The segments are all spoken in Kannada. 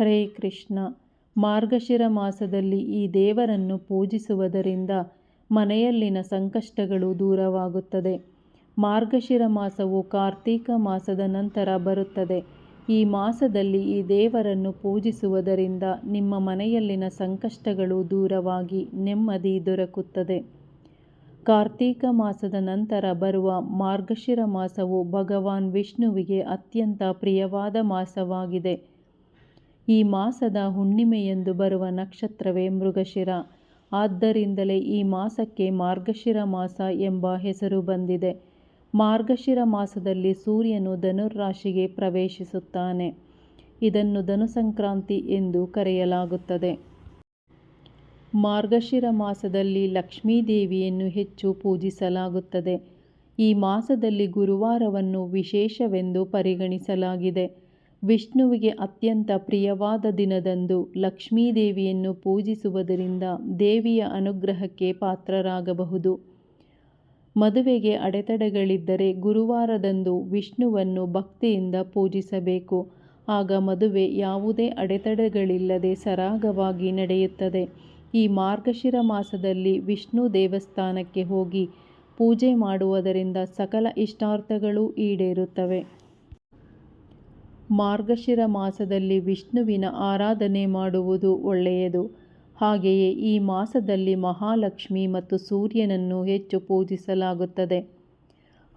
ಹರೇ ಕೃಷ್ಣ. ಮಾರ್ಗಶಿರ ಮಾಸದಲ್ಲಿ ಈ ದೇವರನ್ನು ಪೂಜಿಸುವುದರಿಂದ ಮನೆಯಲ್ಲಿನ ಸಂಕಷ್ಟಗಳು ದೂರವಾಗುತ್ತದೆ. ಮಾರ್ಗಶಿರ ಮಾಸವು ಕಾರ್ತೀಕ ಮಾಸದ ನಂತರ ಬರುತ್ತದೆ. ಈ ಮಾಸದಲ್ಲಿ ಈ ದೇವರನ್ನು ಪೂಜಿಸುವುದರಿಂದ ನಿಮ್ಮ ಮನೆಯಲ್ಲಿನ ಸಂಕಷ್ಟಗಳು ದೂರವಾಗಿ ನೆಮ್ಮದಿ ದೊರಕುತ್ತದೆ. ಕಾರ್ತೀಕ ಮಾಸದ ನಂತರ ಬರುವ ಮಾರ್ಗಶಿರ ಮಾಸವು ಭಗವಾನ್ ವಿಷ್ಣುವಿಗೆ ಅತ್ಯಂತ ಪ್ರಿಯವಾದ ಮಾಸವಾಗಿದೆ. ಈ ಮಾಸದ ಹುಣ್ಣಿಮೆಯಂದು ಬರುವ ನಕ್ಷತ್ರವೇ ಮೃಗಶಿರ. ಆದ್ದರಿಂದಲೇ ಈ ಮಾಸಕ್ಕೆ ಮಾರ್ಗಶಿರ ಮಾಸ ಎಂಬ ಹೆಸರು ಬಂದಿದೆ. ಮಾರ್ಗಶಿರ ಮಾಸದಲ್ಲಿ ಸೂರ್ಯನು ಧನುರಾಶಿಗೆ ಪ್ರವೇಶಿಸುತ್ತಾನೆ. ಇದನ್ನು ಧನು ಸಂಕ್ರಾಂತಿ ಎಂದು ಕರೆಯಲಾಗುತ್ತದೆ. ಮಾರ್ಗಶಿರ ಮಾಸದಲ್ಲಿ ಲಕ್ಷ್ಮೀದೇವಿಯನ್ನು ಹೆಚ್ಚು ಪೂಜಿಸಲಾಗುತ್ತದೆ. ಈ ಮಾಸದಲ್ಲಿ ಗುರುವಾರವನ್ನು ವಿಶೇಷವೆಂದು ಪರಿಗಣಿಸಲಾಗಿದೆ. ವಿಷ್ಣುವಿಗೆ ಅತ್ಯಂತ ಪ್ರಿಯವಾದ ದಿನದಂದು ಲಕ್ಷ್ಮೀದೇವಿಯನ್ನು ಪೂಜಿಸುವುದರಿಂದ ದೇವಿಯ ಅನುಗ್ರಹಕ್ಕೆ ಪಾತ್ರರಾಗಬಹುದು. ಮದುವೆಗೆ ಅಡೆತಡೆಗಳಿದ್ದರೆ ಗುರುವಾರದಂದು ವಿಷ್ಣುವನ್ನು ಭಕ್ತಿಯಿಂದ ಪೂಜಿಸಬೇಕು. ಆಗ ಮದುವೆ ಯಾವುದೇ ಅಡೆತಡೆಗಳಿಲ್ಲದೆ ಸರಾಗವಾಗಿ ನಡೆಯುತ್ತದೆ. ಈ ಮಾರ್ಗಶಿರ ಮಾಸದಲ್ಲಿ ವಿಷ್ಣು ದೇವಸ್ಥಾನಕ್ಕೆ ಹೋಗಿ ಪೂಜೆ ಮಾಡುವುದರಿಂದ ಸಕಲ ಇಷ್ಟಾರ್ಥಗಳು ಈಡೇರುತ್ತವೆ. ಮಾರ್ಗಶಿರ ಮಾಸದಲ್ಲಿ ವಿಷ್ಣುವಿನ ಆರಾಧನೆ ಮಾಡುವುದು ಒಳ್ಳೆಯದು. ಹಾಗೆಯೇ ಈ ಮಾಸದಲ್ಲಿ ಮಹಾಲಕ್ಷ್ಮಿ ಮತ್ತು ಸೂರ್ಯನನ್ನು ಹೆಚ್ಚು ಪೂಜಿಸಲಾಗುತ್ತದೆ.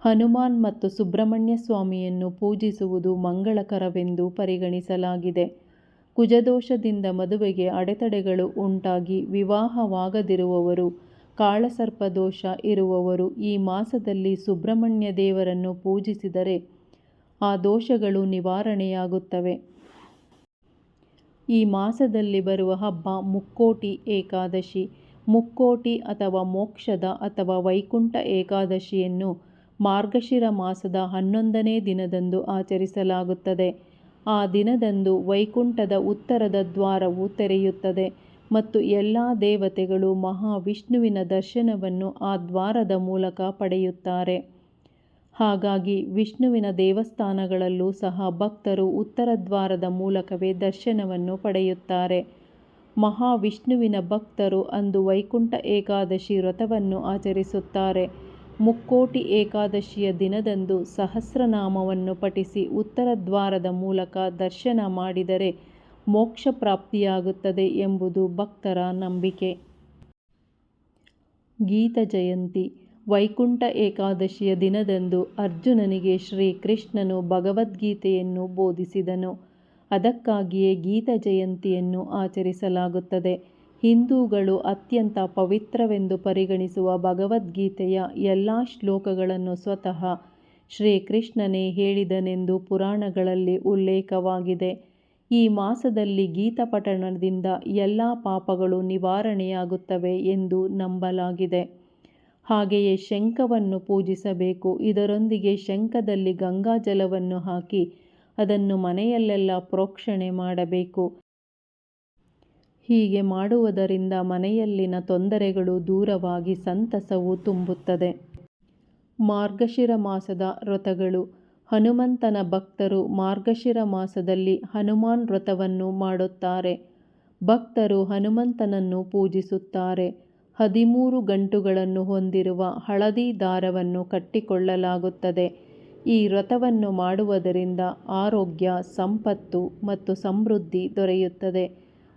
ಹನುಮಾನ್ ಮತ್ತು ಸುಬ್ರಹ್ಮಣ್ಯ ಸ್ವಾಮಿಯನ್ನು ಪೂಜಿಸುವುದು ಮಂಗಳಕರವೆಂದು ಪರಿಗಣಿಸಲಾಗಿದೆ. ಕುಜದೋಷದಿಂದ ಮದುವೆಗೆ ಅಡೆತಡೆಗಳು ಉಂಟಾಗಿ ವಿವಾಹವಾಗದಿರುವವರು, ಕಾಳಸರ್ಪದೋಷ ಇರುವವರು ಈ ಮಾಸದಲ್ಲಿ ಸುಬ್ರಹ್ಮಣ್ಯ ದೇವರನ್ನು ಪೂಜಿಸಿದರೆ ಆ ದೋಷಗಳು ನಿವಾರಣೆಯಾಗುತ್ತವೆ. ಈ ಮಾಸದಲ್ಲಿ ಬರುವ ಹಬ್ಬ ಮುಕ್ಕೋಟಿ ಏಕಾದಶಿ. ಮುಕ್ಕೋಟಿ ಅಥವಾ ಮೋಕ್ಷದ ಅಥವಾ ವೈಕುಂಠ ಏಕಾದಶಿಯನ್ನು ಮಾರ್ಗಶಿರ ಮಾಸದ ಹನ್ನೊಂದನೇ ದಿನದಂದು ಆಚರಿಸಲಾಗುತ್ತದೆ. ಆ ದಿನದಂದು ವೈಕುಂಠದ ಉತ್ತರದ ದ್ವಾರವು ತೆರೆಯುತ್ತದೆ ಮತ್ತು ಎಲ್ಲ ದೇವತೆಗಳು ಮಹಾವಿಷ್ಣುವಿನ ದರ್ಶನವನ್ನು ಆ ದ್ವಾರದ ಮೂಲಕ ಪಡೆಯುತ್ತಾರೆ. ಹಾಗಾಗಿ ವಿಷ್ಣುವಿನ ದೇವಸ್ಥಾನಗಳಲ್ಲೂ ಸಹ ಭಕ್ತರು ಉತ್ತರ ದ್ವಾರದ ಮೂಲಕವೇ ದರ್ಶನವನ್ನು ಪಡೆಯುತ್ತಾರೆ. ಮಹಾವಿಷ್ಣುವಿನ ಭಕ್ತರು ಅಂದು ವೈಕುಂಠ ಏಕಾದಶಿ ವ್ರತವನ್ನು ಆಚರಿಸುತ್ತಾರೆ. ಮುಕ್ಕೋಟಿ ಏಕಾದಶಿಯ ದಿನದಂದು ಸಹಸ್ರನಾಮವನ್ನು ಪಠಿಸಿ ಉತ್ತರ ದ್ವಾರದ ಮೂಲಕ ದರ್ಶನ ಮಾಡಿದರೆ ಮೋಕ್ಷ ಪ್ರಾಪ್ತಿಯಾಗುತ್ತದೆ ಎಂಬುದು ಭಕ್ತರ ನಂಬಿಕೆ. ಗೀತ ಜಯಂತಿ. ವೈಕುಂಠ ಏಕಾದಶಿಯ ದಿನದಂದು ಅರ್ಜುನನಿಗೆ ಶ್ರೀಕೃಷ್ಣನು ಭಗವದ್ಗೀತೆಯನ್ನು ಬೋಧಿಸಿದನು. ಅದಕ್ಕಾಗಿಯೇ ಗೀತ ಜಯಂತಿಯನ್ನು ಆಚರಿಸಲಾಗುತ್ತದೆ. ಹಿಂದೂಗಳು ಅತ್ಯಂತ ಪವಿತ್ರವೆಂದು ಪರಿಗಣಿಸುವ ಭಗವದ್ಗೀತೆಯ ಎಲ್ಲ ಶ್ಲೋಕಗಳನ್ನು ಸ್ವತಃ ಶ್ರೀಕೃಷ್ಣನೇ ಹೇಳಿದನೆಂದು ಪುರಾಣಗಳಲ್ಲಿ ಉಲ್ಲೇಖವಾಗಿದೆ. ಈ ಮಾಸದಲ್ಲಿ ಗೀತ ಪಠಣದಿಂದ ಎಲ್ಲ ಪಾಪಗಳು ನಿವಾರಣೆಯಾಗುತ್ತವೆ ಎಂದು ನಂಬಲಾಗಿದೆ. ಹಾಗೆಯೇ ಶಂಖವನ್ನು ಪೂಜಿಸಬೇಕು. ಇದರೊಂದಿಗೆ ಶಂಖದಲ್ಲಿ ಗಂಗಾಜಲವನ್ನು ಹಾಕಿ ಅದನ್ನು ಮನೆಯಲ್ಲೆಲ್ಲ ಪ್ರೋಕ್ಷಣೆ ಮಾಡಬೇಕು. ಹೀಗೆ ಮಾಡುವುದರಿಂದ ಮನೆಯಲ್ಲಿನ ತೊಂದರೆಗಳು ದೂರವಾಗಿ ಸಂತಸವು ತುಂಬುತ್ತದೆ. ಮಾರ್ಗಶಿರ ಮಾಸದ ವ್ರತಗಳು. ಹನುಮಂತನ ಭಕ್ತರು ಮಾರ್ಗಶಿರ ಮಾಸದಲ್ಲಿ ಹನುಮಾನ್ ವ್ರತವನ್ನು ಮಾಡುತ್ತಾರೆ. ಭಕ್ತರು ಹನುಮಂತನನ್ನು ಪೂಜಿಸುತ್ತಾರೆ. ಹದಿಮೂರು ಗಂಟುಗಳನ್ನು ಹೊಂದಿರುವ ಹಳದಿ ದಾರವನ್ನು ಕಟ್ಟಿಕೊಳ್ಳಲಾಗುತ್ತದೆ. ಈ ವ್ರತವನ್ನು ಮಾಡುವುದರಿಂದ ಆರೋಗ್ಯ, ಸಂಪತ್ತು ಮತ್ತು ಸಮೃದ್ಧಿ ದೊರೆಯುತ್ತದೆ.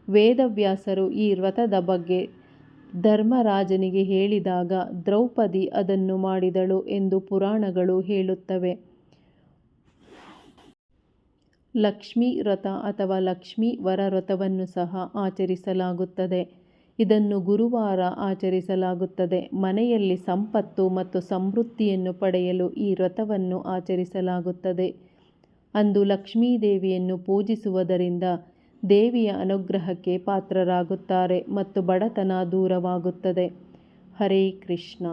ವೇದವ್ಯಾಸರು ಈ ವ್ರತದ ಬಗ್ಗೆ ಧರ್ಮರಾಜನಿಗೆ ಹೇಳಿದಾಗ ದ್ರೌಪದಿ ಅದನ್ನು ಮಾಡಿದಳು ಎಂದು ಪುರಾಣಗಳು ಹೇಳುತ್ತವೆ. ಲಕ್ಷ್ಮೀ ವ್ರತ ಅಥವಾ ಲಕ್ಷ್ಮೀ ವರ ವ್ರತವನ್ನು ಸಹ ಆಚರಿಸಲಾಗುತ್ತದೆ. ಇದನ್ನು ಗುರುವಾರ ಆಚರಿಸಲಾಗುತ್ತದೆ. ಮನೆಯಲ್ಲಿ ಸಂಪತ್ತು ಮತ್ತು ಸಮೃದ್ಧಿಯನ್ನು ಪಡೆಯಲು ಈ ವ್ರತವನ್ನು ಆಚರಿಸಲಾಗುತ್ತದೆ. ಅಂದು ಲಕ್ಷ್ಮೀದೇವಿಯನ್ನು ಪೂಜಿಸುವುದರಿಂದ ದೇವಿಯ ಅನುಗ್ರಹಕ್ಕೆ ಪಾತ್ರರಾಗುತ್ತಾರೆ ಮತ್ತು ಬಡತನ ದೂರವಾಗುತ್ತದೆ. ಹರೇ ಕೃಷ್ಣ.